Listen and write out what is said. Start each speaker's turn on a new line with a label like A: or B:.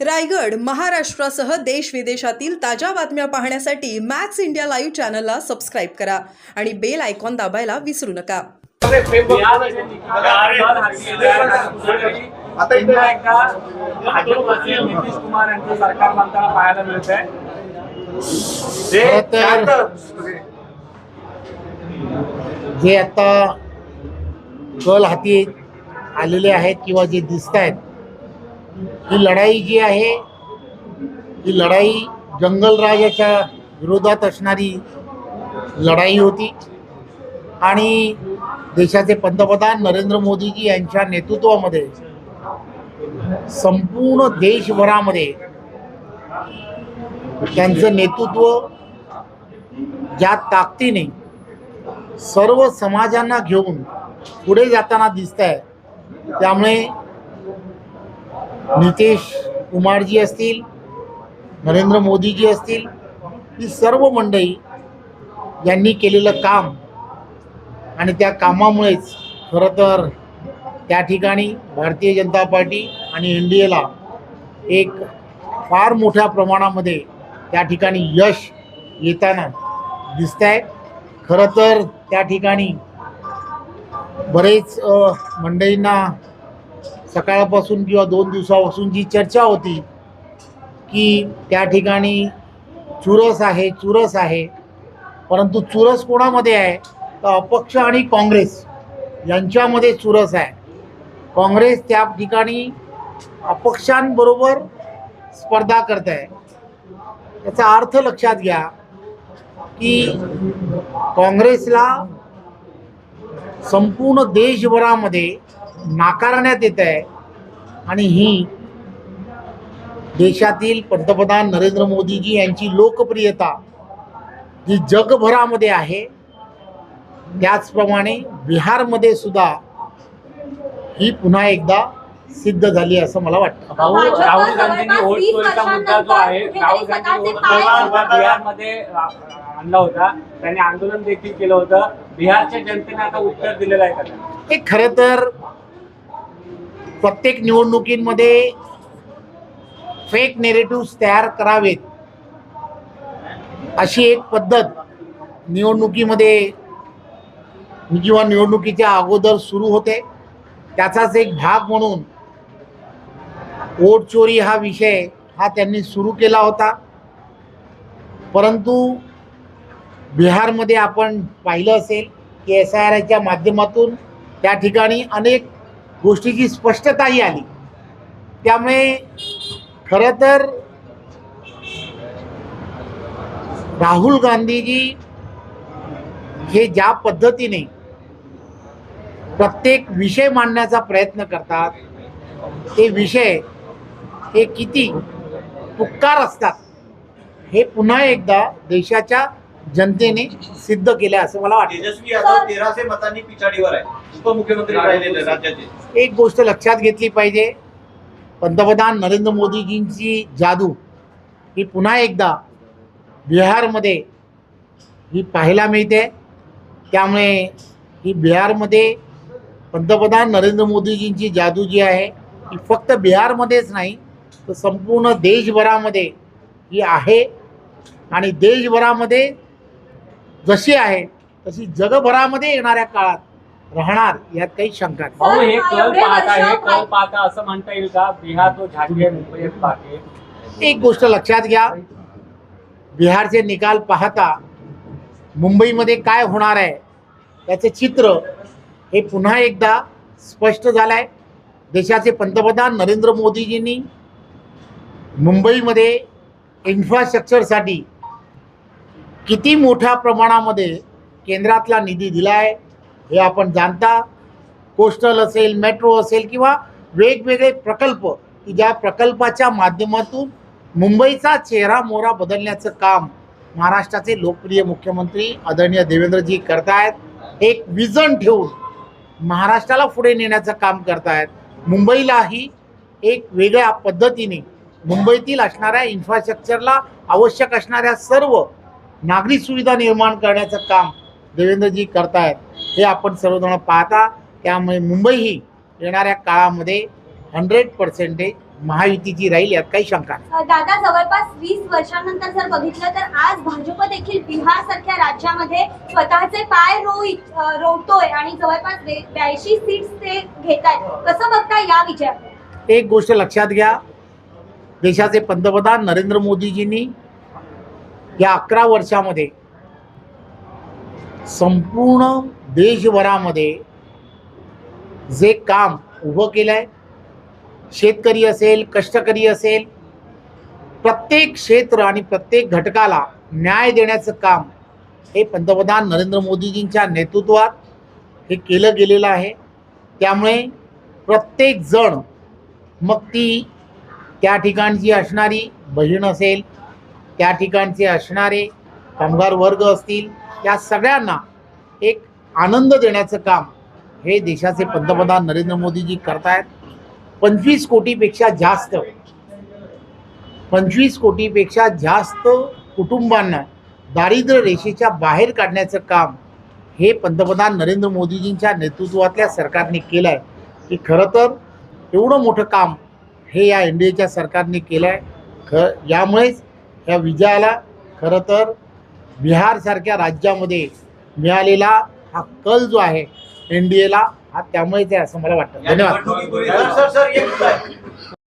A: रायगड महाराष्ट्रासह देश विदेशातील ताज्या बातम्या पाहण्यासाठी मॅक्स इंडिया लाईव्ह चॅनलला सबस्क्राईब करा आणि बेल आयकॉन दाबायला विसरू नका.
B: आता नितीश कुमार यांचं सरकार पाहायला मिळत आहे
C: जे आता कल हाती आलेले आहेत किंवा जे दिसत आहेत ही लढाई जी आहे ही लढाई जंगलराजाच्या विरोधात असणारी लढाई होती. आणि देशाचे पंतप्रधान नरेंद्र मोदीजी यांच्या नेतृत्वामध्ये संपूर्ण देशभरामध्ये त्यांचं नेतृत्व ज्या ताकदीने सर्व समाजांना घेऊन पुढे जाताना दिसत आहे त्यामुळे नितेश कुमारजी असतील नरेंद्र मोदीजी असतील ही सर्व मंडळी यांनी केलेलं काम आणि त्या कामामुळेच खरं तर त्या ठिकाणी भारतीय जनता पार्टी आणि एन डी एला एक फार मोठ्या प्रमाणामध्ये त्या ठिकाणी यश येताना दिसत आहे खरं तर त्या ठिकाणी बरेच मंडळींना सकाळपासून किंवा दोन दिवसापासून जी चर्चा होती की त्या ठिकाणी चुरस आहे चुरस आहे परंतु चुरस कोणामध्ये आहे? तर अपक्ष आणि काँग्रेस यांच्यामध्ये चुरस आहे. काँग्रेस त्या ठिकाणी अपक्षांबरोबर स्पर्धा करत आहे याचा अर्थ लक्षात घ्या की काँग्रेसला संपूर्ण देशभरामध्ये नाकारण्यात येत आहे. आणि ही देशातील पंतप्रधान नरेंद्र मोदीजी यांची लोकप्रियता जी जगभरामध्ये आहे त्याचप्रमाणे बिहारमध्ये सुद्धा ही पुन्हा एकदा सिद्ध झाली असं मला वाटतं.
B: राहुल गांधींनी वोट चोरीचा मुद्दा जो आहे राहुल गांधी बिहारमध्ये आणला होता. त्यांनी आंदोलन देखील केलं होतं. बिहारच्या जनतेने आता उत्तर दिलेलं आहे का
C: हे खरं तर प्रत्येक निवडणुकीमध्ये फेक नेरेटिव्ह तयार करावेत. अशी एक पद्धत निवडणुकीमध्ये किंवा निवडणुकीच्या अगोदर सुरू होते. त्याचाच एक भाग म्हणून वोट चोरी हा विषय हा त्यांनी सुरू केला होता. परंतु बिहारमध्ये आपण पाहिलं असेल की एस आय आर आयच्या माध्यमातून त्या ठिकाणी अनेक गोष्टीची स्पष्टताही आली. त्यामुळे खरं तर राहुल गांधीजी हे ज्या पद्धतीने प्रत्येक विषय मांडण्याचा प्रयत्न करतात ते विषय हे किती उपकार असतात हे पुन्हा एकदा देशाच्या जनतेने सिद्ध केले असं मला वाटतं.
D: तेजस्वी यादव तेराशे मतांनी पिछाडीवर आहे उपमुख्यमंत्री राहिलेले राज्याचे.
C: एक गोष्ट लक्षात घेतली पाहिजे. पंतप्रधान नरेंद्र मोदीजींची जादू ही पुन्हा एकदा बिहारमध्ये ही पाहायला मिळते. त्यामुळे ही बिहारमध्ये पंतप्रधान नरेंद्र मोदीजींची जादू जी आहे ही फक्त बिहारमध्येच नाही तर संपूर्ण देशभरामध्ये ही आहे. आणि देशभरामध्ये जशी आहे तशी जगभरामध्ये येणाऱ्या काळात राहणार यात काही शंका नाही.
B: भाऊ हे कल
E: एवढे
B: पाहता हे
E: वर्ष
B: कल पाहता असं म्हणता येईल का? बिहार तो झांगे आहे, मुंबई एक
C: गोष्ट लक्षात घ्या. बिहारचे निकाल पाहता मुंबईमध्ये काय होणार आहे त्याचे चित्र हे पुन्हा एकदा स्पष्ट झालं आहे देशाचे पंतप्रधान नरेंद्र मोदीजींनी मुंबईमध्ये इन्फ्रास्ट्रक्चरसाठी किती मोठ्या प्रमाणामध्ये केंद्रातला निधी दिला आहे हे आपण जाणता. कोस्टल असेल मेट्रो असेल किंवा वेगवेगळे प्रकल्प की ज्या प्रकल्पाच्या माध्यमातून मुंबईचा चेहरा मोहरा बदलण्याचं काम महाराष्ट्राचे लोकप्रिय मुख्यमंत्री आदरणीय देवेंद्रजी करतायत. एक विजन ठेवून महाराष्ट्राला पुढे नेण्याचं काम करतायत. मुंबईलाही एक वेगळ्या पद्धतीने मुंबईतील असणाऱ्या इन्फ्रास्ट्रक्चरला आवश्यक असणाऱ्या सर्व नागरी सुविधा निर्माण करण्याचं काम देवेंद्रजी करतायत हे आपण सर्वजण पाहता. त्यामुळे मुंबई ही येणाऱ्या काळामध्ये हंड्रेड पर्सेंटेज महायुतीची राहील यात काही शंका नाही.
E: दादा जवळपास वीस वर्षांनंतर जर बघितलं तर आज भाजप देखील बिहार सारख्या राज्यामध्ये स्वतःचे पाय रो रोवतोय आणि जवळपास ब्याऐंशी सीट्स ते घेत आहेत कसं बघता या विजयाकडे
C: एक गोष्ट लक्षात घ्या. देशाचे पंतप्रधान नरेंद्र मोदीजींनी या अकरा वर्षामध्ये संपूर्ण देशभरामध्ये जे काम उभं केलं आहे शेतकरी असेल कष्टकरी असेल प्रत्येक क्षेत्र आणि प्रत्येक घटकाला न्याय देण्याचं काम हे पंतप्रधान नरेंद्र मोदीजींच्या नेतृत्वात हे केलं गेलेलं आहे. त्यामुळे प्रत्येक जण मग ती त्या ठिकाणची असणारी बहीण असेल त्या ठिकाणचे असणारे कामगार वर्ग असतील या सगळ्यांना एक आनंद देण्याचं काम हे देशाचे पंतप्रधान नरेंद्र मोदीजी करतायत. पंचवीस कोटीपेक्षा जास्त पंचवीस कोटीपेक्षा जास्त कुटुंबांना दारिद्र्य रेषेच्या बाहेर काढण्याचं काम हे पंतप्रधान नरेंद्र मोदीजींच्या नेतृत्वातल्या सरकारने केलं आहे की खरं तर एवढं मोठं काम हे या एन डी एच्या सरकारने केलं आहे ख यामुळेच या विजयाला खरं तर बिहारसारख्या राज्यामध्ये मिळालेला हा कल जो आहे एन डी एला हा त्यामुळेच आहे असं मला वाटतं. धन्यवाद.